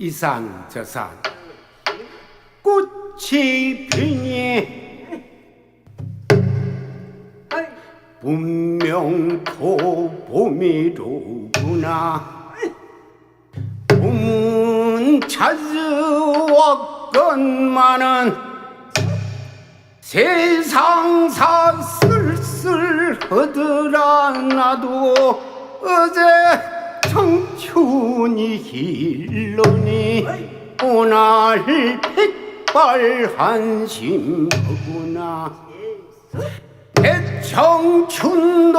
이 산 저 산. 꽃이 피니. 분명 도봄이로구나. 봄은 찾아왔건만은 세상사 쓸쓸하더라 나도 어제 청춘이 길러니 오늘 백발 한심하구나. 대청춘도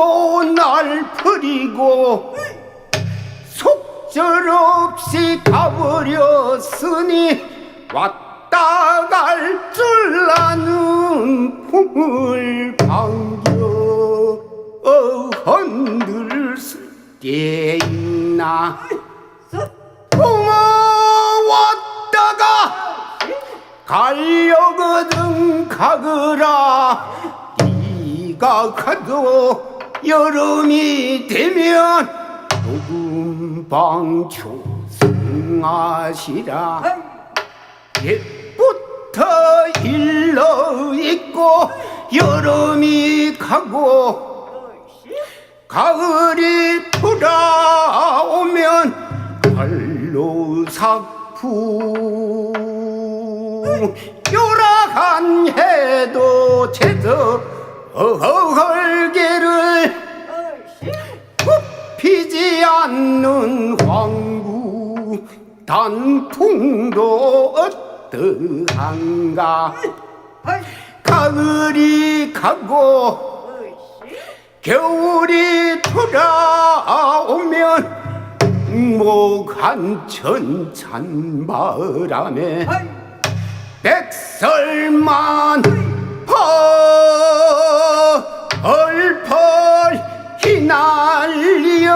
날 버리고 속절없이 가버렸으니 왔다 갈 줄 아는 품을 반겨 어헌들 쓸게 있나? 품어 왔다가 가려거든 가거라. 네가 가도 여름이 되면 녹음방 초승하시라. 옛부터 일러 있고 여름이 가고 가을이 돌아오면 갈로 삭풍 요락한 해도 제저 헐개를 피지 않는 황구 단풍도 어떠한가? 가을이 가고 겨울이 돌아오면 목한 천 찬 바람에 백설만 펄펄 휘날려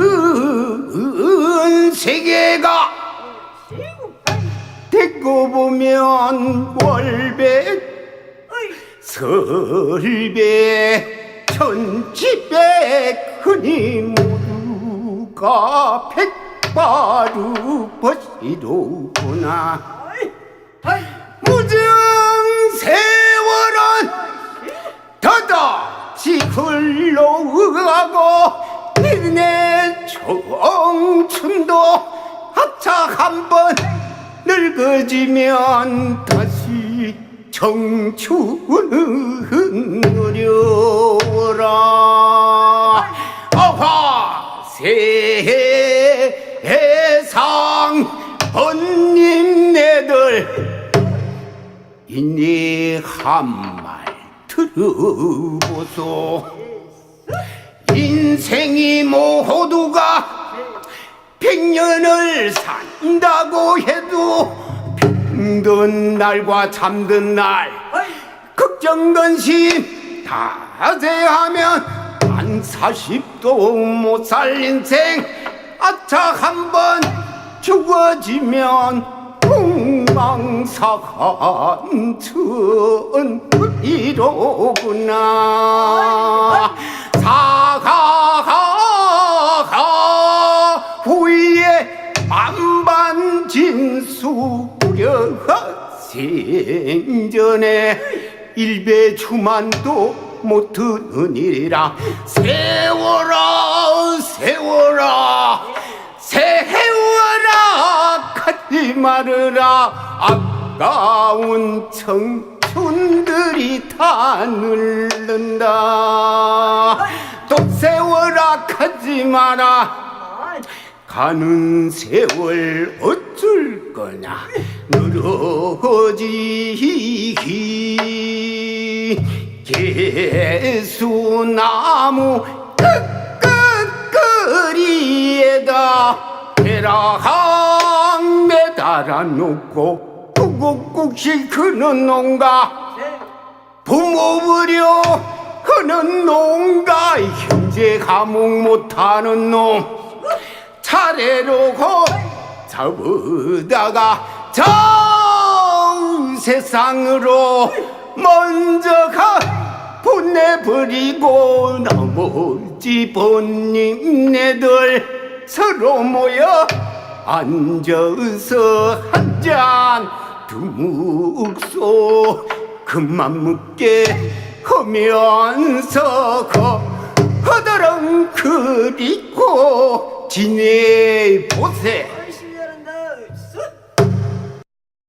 은 세계가 듣고 보면 월백 설백 천지백 흔히 모두가 백바루 벗이로구나. 무정 세월은 더덕지 흘러가고 내 청춘도 하차 한번 늙어지면 다시 청춘은 어려워라. 아화 세상 번님네들 이니 한말 들어보소. 인생이 모두가 백년을 산다고 해도 병든 날과 잠든 날 걱정 근심 다 제하면 한 사십도 못 살 인생 아차 한번 죽어지면 풍망사한 천이로구나 생전에 일배 주만도 못 듣느니라. 세워라 세워라 세워라 가지 말으라. 아까운 청춘들이 다 늙는다. 또 세워라 가지 마라. 가는 세월 어쩔 거냐 늘어지기 개수나무 끝끝거리에다 대라항 매달아 놓고 구국국시 크는 농가. 부모 부려 하는 농가. 형제 감옥 못하는 놈. 차례로 고 잡으다가 저 세상으로 먼저 가 보내버리고 나머지 본인네들 서로 모여 앉아서 한잔 두묵소 그만 묻게 하면서 거더렁 그리고 지내 보세